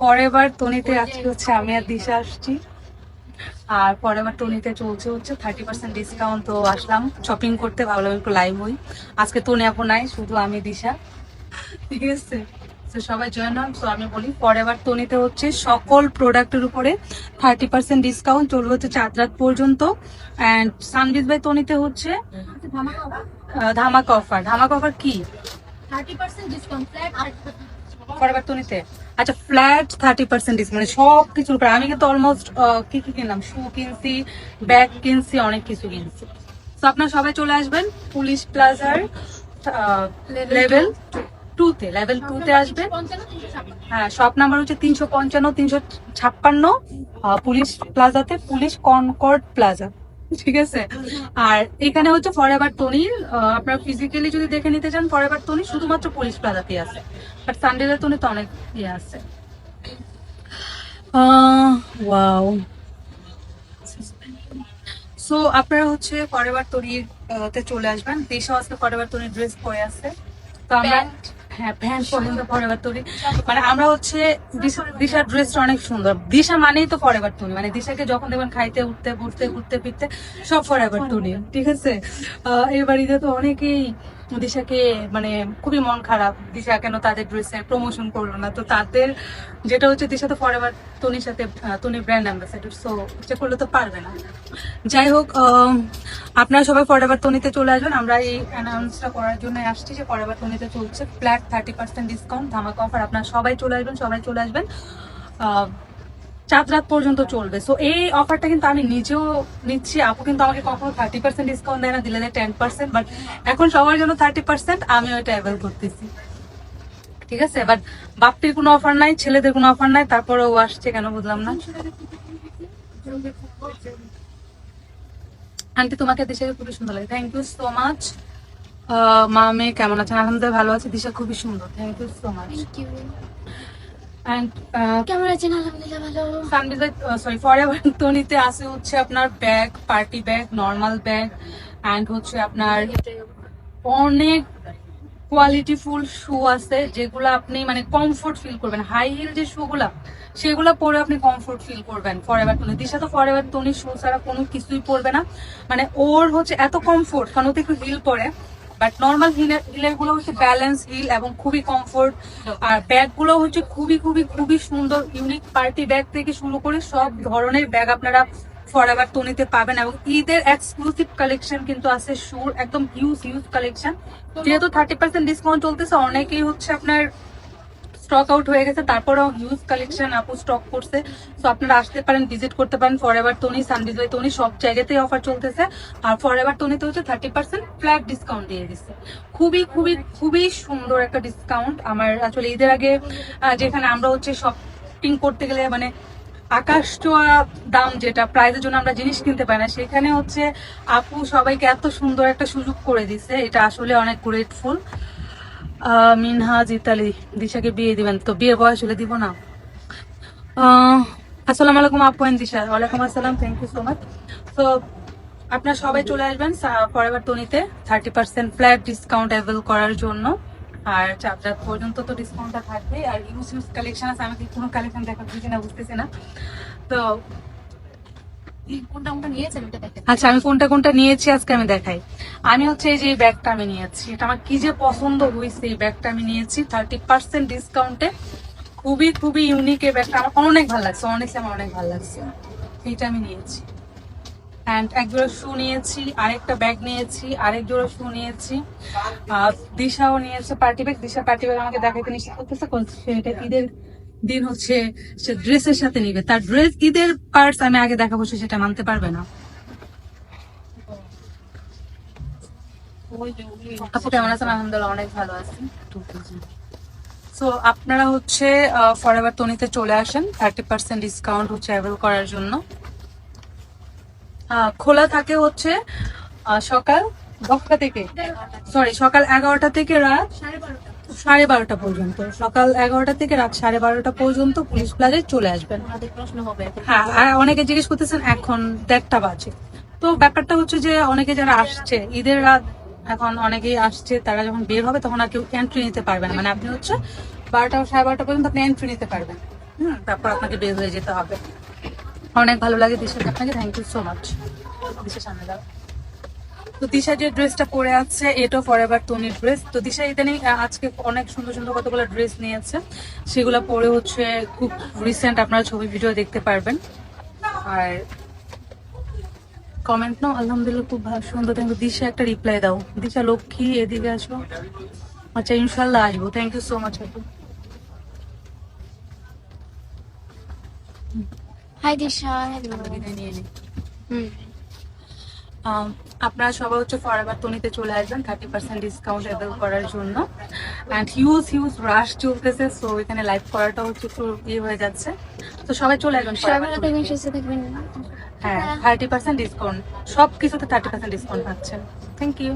Forever টনিতে আজকে হচ্ছে আমি আর দিশা আসছি। আর ফরএভার টনিতে চলছে হচ্ছে থার্টি পার্সেন্ট ডিসকাউন্ট তো আসলাম শপিং করতে ভাবলাম একটু লাইভ হই। আজকে তনি আপু নাই শুধু আমি দিশা। ঠিক আছে? তো সবাই জয়েন হন তো আমি বলি ফরএভার টনিতে হচ্ছে সকল প্রোডাক্টের উপরে থার্টি পার্সেন্ট ডিসকাউন্ট চলবে হচ্ছে চার রাত পর্যন্ত। অ্যান্ড সানবিজ বাই টনিতে হচ্ছে ধামাকা অফার ধামাকা অফার কি? থার্টি পার্সেন্ট ডিসকাউন্ট ফরএভার টনিতে আচ্ছা ফ্ল্যাট থার্টি পার্সেন্ট ডিসকাউন্ট মানে সব কিছুর উপরে আমি কিন্তু অলমোস্ট কি কি কিনলাম? শু কিনছি ব্যাগ কিনছি অনেক কিছু কিনছি। তো আপনারা সবাই চলে আসবেন পুলিশ প্লাজার লেভেল টুতে লেভেল টুতে আসবেন। হ্যাঁ শপ নাম্বার হচ্ছে তিনশো পঞ্চান্ন তিনশো ছাপ্পান্ন পুলিশ প্লাজাতে পুলিশ কনকর্ড প্লাজা ঠিক আছে? আর এখানে হচ্ছে ফরএভার টনির আপনারা ফিজিক্যালি যদি দেখে নিতে চান ফরএভার টনি শুধুমাত্র পুলিশ প্লাজাতে আছে। বাট সানডেলের টনি তো অনেক ইয়ে আছে। ওয়াও সো আপনারা হচ্ছে ফরএভার টনির তে চলে আসবেন। দেশও আজকে ফরএভার টনির ড্রেস পরে আছে। তো আমরা হ্যাঁ পর্যন্ত মানে আমরা হচ্ছে দিশা- দিশার অনেক সুন্দর। দিশা মানেই তো তুলি। মানে দিশাকে যখন দেখবেন খাইতে উঠতে ঘুরতে ফিরতে সব তুলি। ঠিক আছে? আহ, এই তো অনেকেই দিশাকে মানে খুবই মন খারাপ। দিশা কেন তাদের ড্রেসের প্রমোশন করল না? তো তাদের যেটা হচ্ছে দিশা তো ফরএভার টনির সাথে আহ, টনি ব্র্যান্ড অ্যাম্বাসেডর সো এটা করলে তো পারবে না। যাই হোক আপনারা সবাই ফরএভার টনিতে চলে আসবেন। আমরা এই অ্যানাউন্সটা করার জন্য আসছি যে ফরএভার টনিতে চলছে ফ্ল্যাট থার্টি পার্সেন্ট ডিসকাউন্ট ধামাকা অফার আপনারা সবাই চলে আসবেন সবাই চলে আসবেন। চাঁদ রাত পর্যন্ত চলবে। সো এই অফারটা কিন্তু আমি নিজেও নিচ্ছি। আপু কিন্তু আমাকে কখনো থার্টি পার্সেন্ট ডিসকাউন্ট দেয় না, দিলে দেয় টেন পার্সেন্ট বাট এখন সবার জন্য থার্টি পার্সেন্ট আমি ওইটা অ্যাভেল করতেছি। ঠিক আছে? বাট বাপটির কোনো অফার নাই, ছেলেদের কোনো অফার নাই তারপরে ও আসছে কেন বুঝলাম না। আন্টি, তোমাকে দিশা খুবই সুন্দর লাগে। থ্যাংক ইউ সো মাচ মা, মেয়ে কেমন আছেন? আলহামদুলিল্লাহ ভালো আছে। দিশা খুবই সুন্দর। থ্যাংক ইউ সো মাচ কেমন আছেন? আলহামদুলিল্লাহ ভালো। সানবিজের সরি ফরএভার টনিতে আছে হচ্ছে আপনার bag party bag normal bag and হচ্ছে আপনার অনেক কোয়ালিটি ফুল শু আছে যেগুলো আপনি মানে কমফোর্ট ফিল করবেন। হাই হিল যে শুগুলা সেগুলো পরে আপনি কমফোর্ট ফিল করবেন ফরএভার টনি দিশা তো ফরএভার টনি শু ছাড়া কোনো কিছুই পরবে না। মানে ওর হচ্ছে এত কমফোর্ট কারণ ওতে একটু হিল পরে। বাট নর্মাল হিলের হিলেরগুলো হচ্ছে ব্যালেন্স হিল এবং খুবই কমফোর্ট আর ব্যাগগুলো হচ্ছে খুবই খুবই খুবই সুন্দর ইউনিক পার্টি ব্যাগ থেকে শুরু করে সব ধরনের ব্যাগ আপনারা ফর ফরএভার টনিতে পাবেন এবং ঈদের এক্সক্লুসিভ কালেকশন কিন্তু আছে শুর একদম হিউজ হিউজ কালেকশন যেহেতু থার্টি পার্সেন্ট ডিসকাউন্ট চলতেছে, অনেকেই হচ্ছে আপনার স্টক আউট হয়ে গেছে। তারপরেও হিউজ কালেকশন আপু স্টক করছে। তো আপনারা আসতে পারেন ভিজিট করতে পারেন। Forever Tony Sandies by Tony সব জায়গাতেই অফার চলতেছে। আর ফরএভার টনিতে হচ্ছে থার্টি পার্সেন্ট ফ্ল্যাট ডিসকাউন্ট দিয়ে দিচ্ছে। খুবই খুবই খুবই সুন্দর একটা ডিসকাউন্ট আমার আসলে ঈদের আগে যেখানে আমরা হচ্ছে শপিং করতে গেলে মানে আকাশ দাম যেটা প্রাইজের জন্য আমরা জিনিস কিনতে পারি না। সেখানে হচ্ছে আপু সবাইকে এত সুন্দর একটা সুযোগ করে দিছে এটা আসলে অনেক গ্রেটফুল মিনহাজ ইতালি। দিশাকে বিয়ে দিবেন। তো বিয়ের বয়স হলে দিব না। আসসালামু আলাইকুম আপু এন্ড দিশা। ওয়ালাইকুম আসসালাম থ্যাংক ইউ সো মাচ তো আপনারা সবাই চলে আসবেন Forever টনিতে thirty percent flat discount avail করার জন্য। আর চার রাত পর্যন্ত তো ডিসকাউন্টটা থাকবে আর ইউজ ইউজ কালেকশন আছে, আমাকে কোনো কালেকশন দেখাচ্ছি না, বুঝতেছি না। তো কোনটা কোনটা নিয়েছেন ওটা দেখেন আচ্ছা আমি কোনটা কোনটা নিয়েছি আজকে আমি দেখাই। আমি হচ্ছে এই যে ব্যাগটা আমি নিয়েছি, এটা আমার কি যে পছন্দ হয়েছে এই ব্যাগটা আমি নিয়েছি থার্টি পার্সেন্ট ডিসকাউন্টে খুবই খুবই ইউনিক এই ব্যাগটা, আমার অনেক ভালো লাগছে অনেক আমার অনেক ভালো লাগছে। এইটা আমি নিয়েছি। অ্যান্ড এক জোড়া শু নিয়েছি, আরেকটা ব্যাগ নিয়েছি, আরেক জোড়া শু নিয়েছি। দিশাও নিয়েছে party bag Disha party bag আমাকে দেখাইতে নিশ্চিত করতেছে সেটা ঈদের দিন হচ্ছে সে ড্রেসের সাথে নিবে। তার ড্রেস, ঈদের পার্টস আমি আগে দেখাবো, সে সেটা মানতে পারবে না। আপনারা হচ্ছে ফরএভার টনিতে চলে আসেন। থার্টি পার্সেন্ট ডিসকাউন্ট হচ্ছে করার জন্য। খোলা থাকে হচ্ছে সকাল দশটা থেকে। সরি সকাল এগারোটা থেকে রাত সাড়ে বারোটা পর্যন্ত। সকাল এগারোটা থেকে রাত সাড়ে বারোটা পর্যন্ত পুলিশ প্লাজায় চলে আসবেন। প্রশ্ন হবে হ্যাঁ আর অনেকে জিজ্ঞেস করতেছেন এখন দেড়টা বাজে। তো ব্যাপারটা হচ্ছে যে অনেকে যারা আসছে ঈদের রাত এখন অনেকেই আসছে তারা যখন বের হবে তখন আর কেউ এন্ট্রি নিতে পারবে না। মানে আপনি হচ্ছে বারোটা সাড়ে বারোটা পর্যন্ত আপনি এন্ট্রি নিতে পারবেন। হুম তারপর আপনাকে বের হয়ে যেতে হবে। অনেক ভালো লাগে দিশা আপনাকে। Thank you so much Disha সামনে দাও তো দিশা যে ড্রেসটা পরে আছে এটা ফরএভার তনির ড্রেস তো দিশা ইদানিং আজকে অনেক সুন্দর সুন্দর কতগুলো ড্রেস নিয়েছে। সেগুলো পরে হচ্ছে খুব রিসেন্ট আপনারা ছবি ভিডিও দেখতে পারবেন। আর কমেন্ট নাও আলহামদুলিল্লাহ খুব ভালো সুন্দর। থ্যাংক দিশা একটা রিপ্লাই দাও। দিশা লক্ষ্মী এদিকে আসো। আচ্ছা ইনশাল্লাহ আসব। থ্যাংক ইউ সো মাচ আপু। হাই দিশা। হ্যালো নিয়ে নিই হুম। আপনারা সবাই হচ্ছে ফরএভার টনিতে চলে আসবেন থার্টি পার্সেন্ট ডিসকাউন্ট অ্যাভেল করার জন্য। অ্যান্ড হিউজ হিউজ রাশ চলতেছে সো এখানে লাইভ করাটা হচ্ছে একটু ইয়ে হয়ে যাচ্ছে। তো সবাই চলে আসবেন হ্যাঁ থার্টি পার্সেন্ট ডিসকাউন্ট সব কিছুতে থার্টি পার্সেন্ট ডিসকাউন্ট পাচ্ছেন। Thank you